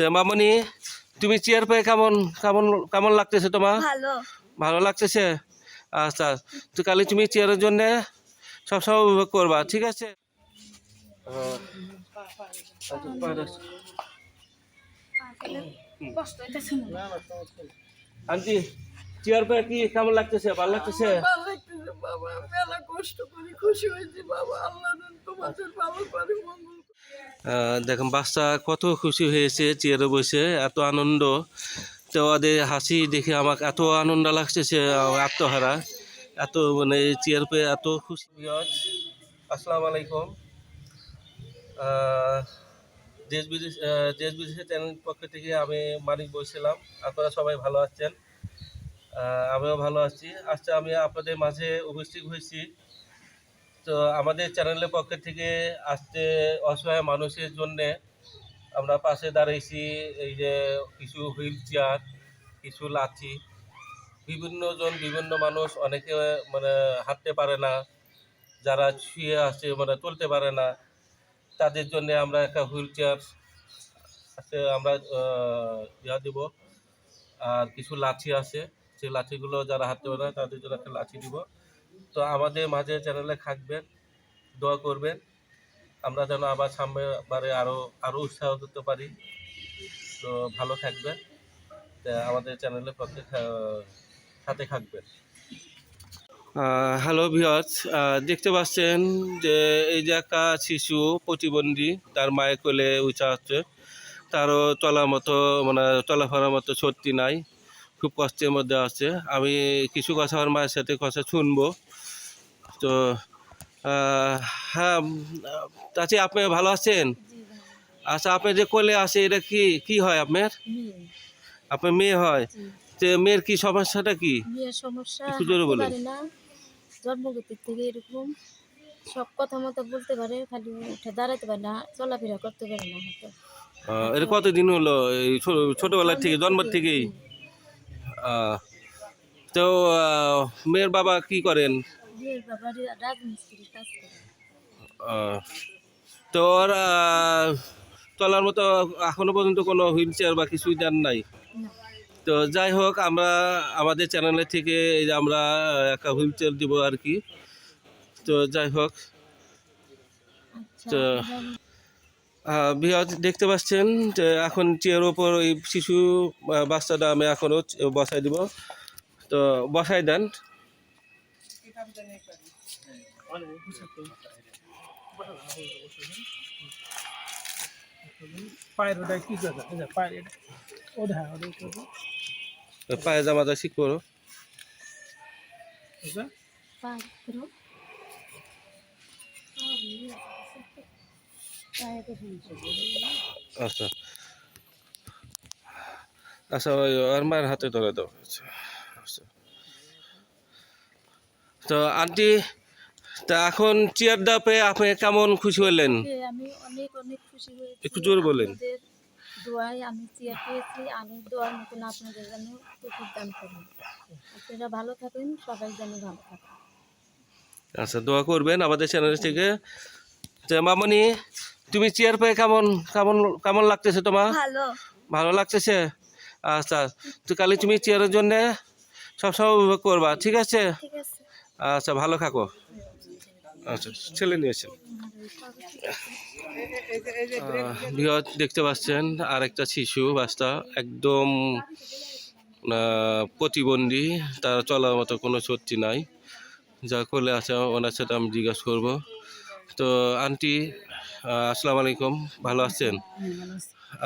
তো মামনি তুমি চেয়ার পেয়ে কেমন কেমন কেমন লাগতেছে তোমার? ভালো। ভালো লাগতেছে? আচ্ছা তো কালি তুমি চেয়ারের জন্য সবসময় উপভোগ করবা ঠিক আছে? আন্টি চেয়ার পেয়ে কি কেমন লাগতেছে? ভালো লাগতেছে? বাবা মেলা কষ্ট করে খুশি হয়েছি বাবা আল্লাহ তোমাদের ভালো করে মঙ্গল দেখেন, বাচ্চা কত খুশি হয়েছে, চেয়ারে বসে, এত আনন্দ। তো ওদের হাসি দেখে আমাকে এত আনন্দ লাগছে আমার আত্মহারা। এত মানে চেয়ার পেয়ে এত খুশি। আসসালামু আলাইকুম। দেশ বিদেশ দেশ বিদেশের চ্যানেল পক্ষ থেকে আমি মানিক বলছিলাম। আপনারা সবাই ভালো আছেন। আমিও ভালো আছি। আজকে আমি আপনাদের মাঝে উপস্থিত হয়েছি। তো আমাদের চ্যানেলের পক্ষ থেকে আসতে অসহায় মানুষের জন্যে আমরা পাশে দাঁড়াইছি, এই যে কিছু হুইল চেয়ার কিছু লাঠি। বিভিন্ন জন বিভিন্ন মানুষ অনেকে মানে হাঁটতে পারে না, যারা শুয়ে আছে মানে চলতে পারে না। তাদের জন্য আমরা একটা হুইল চেয়ার আছে, আমরা ইয়া দেব। আর কিছু লাঠি আছে, সেই লাঠিগুলো যারা হাঁটতে পারে না, তাদের জন্য একটা লাঠি দিব। তো আমাদের মাঝে চ্যানেলে থাকবেন, দোয়া করবেন। আমরা যেন আবার সামনে বারে আরও আরও উৎসাহ করতে পারি। তো ভালো থাকবেন। আমাদের চ্যানেলের পক্ষে সাথে থাকবেন। হ্যালো ভিওয়ার্স দেখতে পাচ্ছেন যে এই যে একটা শিশু প্রতিবন্ধী, তার মায়ের কোলে উঁচা হচ্ছে তারও চলার মতো মানে চলাফেরার মতো সত্যি নাই। খুব কষ্টের মধ্যে আছে। আমি কিছু কথা আমার মায়ের সাথে কথা শুনব। তো হ্যাঁ চাচি আপনি ভালো আছেন? আচ্ছা আপনি যে কোলে আসে এটা কি কি হয় আপনার? আপনার মেয়ে হয়। তো মেয়ের কি সমস্যাটা কি? সমস্যা একটু জোরে না। জন্মগতির থেকে এরকম। সব কথা মতো বলতে পারে খালি উঠে দাঁড়াতে পারে না চলাফেরা করতে পারে না হয়তো এটা কতদিন হলো? এই ছো- ছোটবেলা থেকে জন্ম থেকেই? তো মেয়ের বাবা কি করেন? তো ওর চলার মতো এখনও পর্যন্ত কোনো হুইল চেয়ার বা কিছুই দেন নাই। তো যাই হোক আমরা আমাদের চ্যানেলের থেকে এই যে আমরা একটা হুইল চেয়ার দিব আর কি। তো যাই হোক আচ্ছা তো বিহার দেখতে পাচ্ছেন যে এখন চেয়ার ওপর ওই শিশু বাচ্চাটা আমি এখনও বসাই দিব। তো বসাই দেন। পায়ের ওটা কি আচ্ছা আচ্ছা আর মায়ের হাতে ধরে দাও আচ্ছা আচ্ছা। তো আন্টি তা এখন চেয়ারটা পেয়ে আপনি কেমন খুশি হলেন? আমি অনেক অনেক খুশি হয়েছি। একটু জোরে বলেন। দোয়ায় আমি চেয়ার পেয়েছি। আমি দোয়ার মতন আপনাদের যেন দান করুন আপনারা ভালো থাকেন সবাই যেন ভালো থাকেন আচ্ছা দোয়া করবেন আমাদের চ্যানেল থেকে। তো মামনি তুমি চেয়ার পেয়ে কেমন কেমন কেমন লাগতেছে তোমার? ভালো। ভালো লাগতেছে? আচ্ছা তো কালি তুমি চেয়ারের জন্য সবসময় উপভোগ করবা ঠিক আছে? ঠিক আছে। আচ্ছা ভালো থাকো। আচ্ছা ছেলে নিয়েছেন বৃহৎ দেখতে পাচ্ছেন আর একটা শিশু বাচ্চা একদম প্রতিবন্ধী তার চলার মতো কোনো সত্যি নাই। যা করলে আছে ওনার সাথে আমি জিজ্ঞাসা করব। তো আন্টি আসসালামু আলাইকুম ভালো আছেন?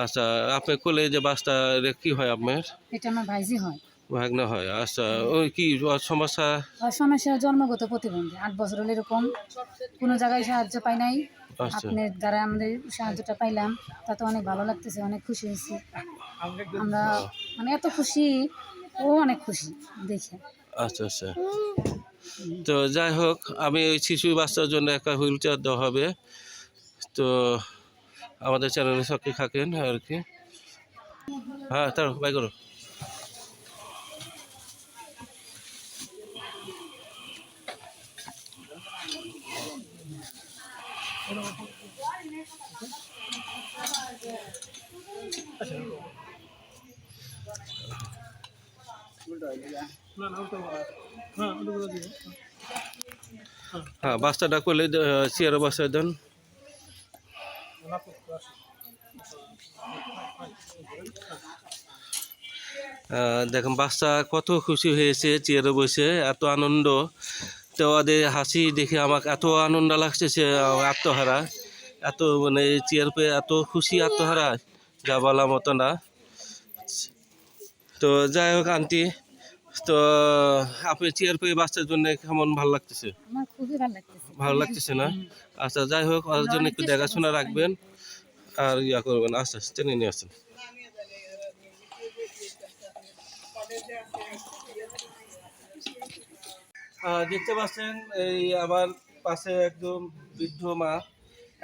আচ্ছা আপনি কোলে যে বাসটা কি হয় আপনার? এটা আমার ভাইজি হয়। ভাগনা হয়। আচ্ছা ওই কি সমস্যা? সমস্যা জন্মগত প্রতিবন্ধী। আট বছর হলে এরকম। কোনো জায়গায় সাহায্য পাই নাই। আচ্ছা। আপনার দ্বারা আমাদের সাহায্যটা পাইলাম তাতে অনেক ভালো লাগতেছে অনেক খুশি হয়েছি। আমরা মানে এত খুশি ও অনেক খুশি দেখে। আচ্ছা আচ্ছা। তো যাই হোক আমি ওই শিশু বাচ্চার জন্য একটা হুইল চেয়ার দেওয়া হবে। তো আমাদের চ্যানেলে সক্রিয় থাকেন আর কি। হ্যাঁ তার বাই করো আচ্ছা না না ওটা হ্যাঁ বাচ্চাটা করলে চেয়ারে বসায় দেন। দেখেন বাচ্চা কত খুশি হয়েছে চেয়ারে বসে, এত আনন্দ। তো ওদের হাসি দেখে আমাকে এত আনন্দ লাগছে সে আত্মহারা। এত মানে চেয়ার পেয়ে এত খুশি আত্মহারা যা বলার মতো না। তো যাই হোক আন্টি তো আপনি চেয়ার পেয়ে বাচ্চার জন্য কেমন ভালো লাগতেছে? ভালো লাগতেছে। না? আচ্ছা যাই হোক ওর জন্য একটু দেখাশোনা রাখবেন। আর ইয়া করবেন আচ্ছা টেনে নিয়ে আসেন। দেখতে পাচ্ছেন এই আমার পাশে একদম বৃদ্ধ মা।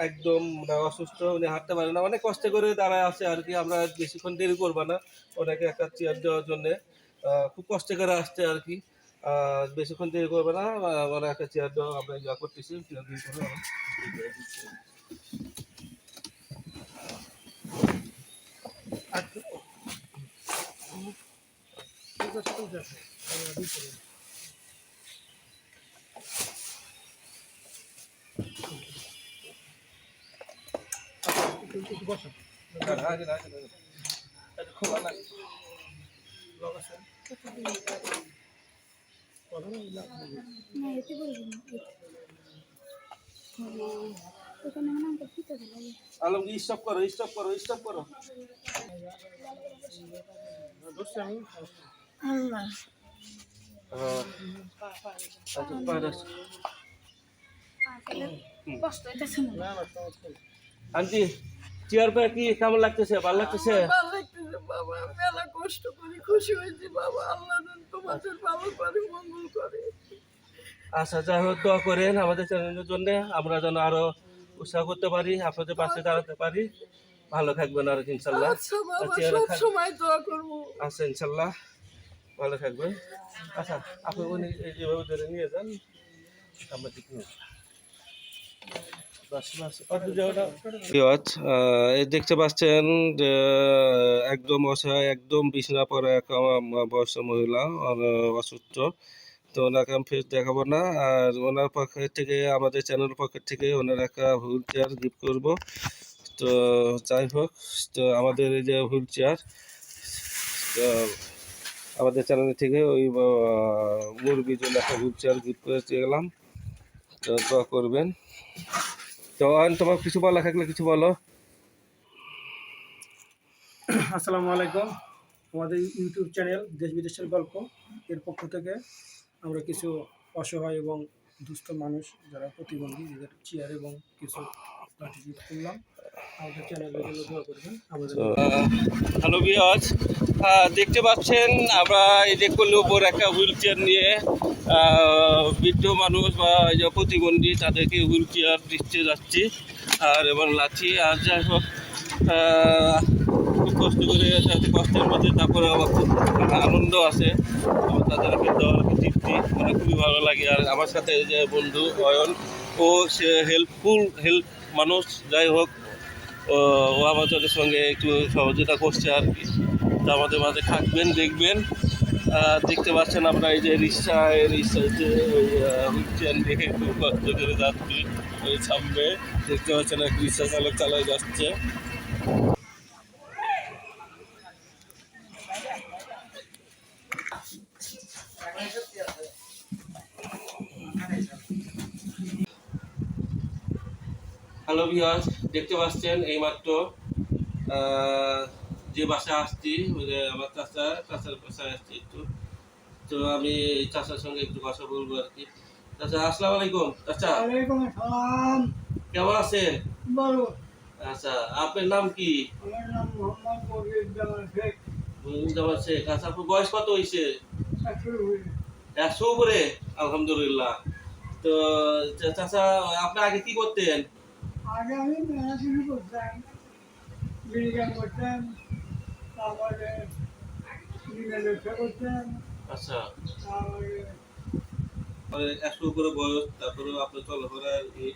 একদম মানে অসুস্থ উনি হাঁটতে পারে না। অনেক কষ্ট করে দাঁড়ায় আছে আর কি আমরা বেশিক্ষণ দেরি করব না ওনাকে একটা চেয়ার দেওয়ার জন্য। খুব কষ্ট করে আসছে আর কি। বেশিক্ষণ দেরি করবে না ওরা একটা চেয়ার দেওয়া আমরা ইয়া করতেছি চেয়ার দিয়ে করে। আচ্ছা, ওখানে মানে আমাকে পিতা লাগে আলমগীর স্টপ করো স্টপ করো স্টপ করো আল্লাহ আচ্ছা, মনে। আন্টি চেয়ার পেয়ে কি কেমন লাগতেছে? ভালো লাগতেছে? বাবা। মেলা কষ্ট করি খুশি হয়েছি বাবা। আল্লাহ তোমাদের ভালো করে মঙ্গল করে। আচ্ছা যাই হোক দোয়া করেন আমাদের চ্যানেলের জন্য। আমরা যেন আরও উৎসাহ করতে পারি আপনাদের পাশে দাঁড়াতে পারি। ভালো থাকবেন আর ইনশাল্লাহ। আচ্ছা আচ্ছা, আচ্ছা ইনশাল্লাহ। ভালো থাকবেন। আচ্ছা আপনি উনি এই যেভাবে ধরে নিয়ে যান। আমরা ঠিক নিয়ে দেখতে পাচ্ছেন যে একদম অসহায় একদম বিছনা পড়া এক বয়স্ক মহিলা অসুস্থ। তো ওনাকে আমি ফেস দেখাবো না। আর ওনার পক্ষ থেকে আমাদের চ্যানেল পক্ষ থেকে ওনার একটা হুইল চেয়ার গিফট করব। তো যাই হোক তো আমাদের এই যে হুইল চেয়ার তো আমাদের চ্যানেল থেকে ওই আহ, মুরগির জন্য একটা হুইল চেয়ার গিফট করে গেলাম। তো করবেন। তো তোমার কিছু বলা থাকলে কিছু বলো। আসসালামু আলাইকুম। আমাদের ইউটিউব চ্যানেল দেশ বিদেশের গল্প এর পক্ষ থেকে আমরা কিছু অসহায় এবং দুস্থ মানুষ যারা প্রতিবন্ধী, যাদের চেয়ার এবং কিছু হ্যালো বিয়াজ দেখতে পাচ্ছেন আমরা এই যে করলে উপর একটা হুইল চেয়ার নিয়ে বৃদ্ধ মানুষ বা এই যে প্রতিবন্ধী তাদেরকে হুইল চেয়ার দিচ্ছে যাচ্ছি। আর এবং লাঠি আর যাই হোক খুব কষ্ট করে কষ্টের মধ্যে তারপরে আবার খুব আনন্দ আছে। আমার তাদেরকে দেওয়ার একটা তৃপ্তি মানে খুবই ভালো লাগে। আর আমার সাথে যে বন্ধু অয়ন ও সে হেল্পফুল হেল্প মানুষ যাই হোক ও আমাদের সঙ্গে একটু সহযোগিতা করছে আর কি। তা আমাদের মাঝে থাকবেন, দেখবেন। দেখতে পাচ্ছেন আপনার এই যে রিক্সা রিক্সা যে হুইল দেখে খুব কষ্ট করে যাচ্ছি ওই সামনে। দেখতে পাচ্ছেন এক রিক্সা চালক চালায় যাচ্ছে। Hello viewers. দেখতে পাচ্ছেন এইমাত্র যে বাসা আসছি আমার চাচা চাচার বাসায় আসছি একটু। তো আমি এই চাচার সঙ্গে একটু কথা বলব আর কি। চাচা আসসালামু আলাইকুম। চাচা কেমন আছেন? আচ্ছা আপনার নাম কি? আমার নাম মোহাম্মদ মজিদ শেখ। জামাল শেখ। আচ্ছা আপনার বয়স কত হয়েছে একশো উপরে আলহামদুলিল্লাহ। তো চাচা আপনি আগে কি করতেন? আগে আমি মেলা শুরু করতাম বিরিয়ান করতাম তারপরে দিনের ব্যবসা করতাম। আচ্ছা। তারপরে মানে একশো উপরে বয়স তারপরেও আপনার চলাফেরা এই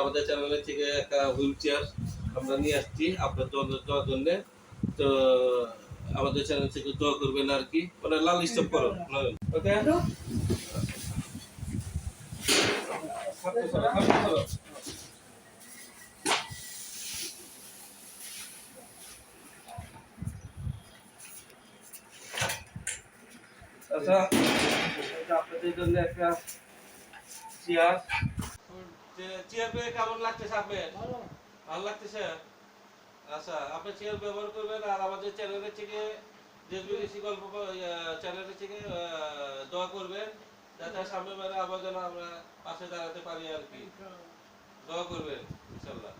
আমাদের চ্যানেলের থেকে একটা হুইল চেয়ার আমরা নিয়ে আসছি আপনার দেওয়ার জন্য। তো আমাদের চ্যানেল থেকে দোয়া করবেন আর কি। মানে লাল স্টপ করো ওকে? আচ্ছা। আচ্ছা আপনি চেয়ার ব্যবহার করবেন আর আমাদের চ্যানেলের থেকে দেশ গল্প চ্যানেলের থেকে দোয়া করবেন যাতে সামনে বারে আবার যেন আমরা পাশে দাঁড়াতে পারি আর কি। দোয়া করবেন, ইনশাল্লাহ।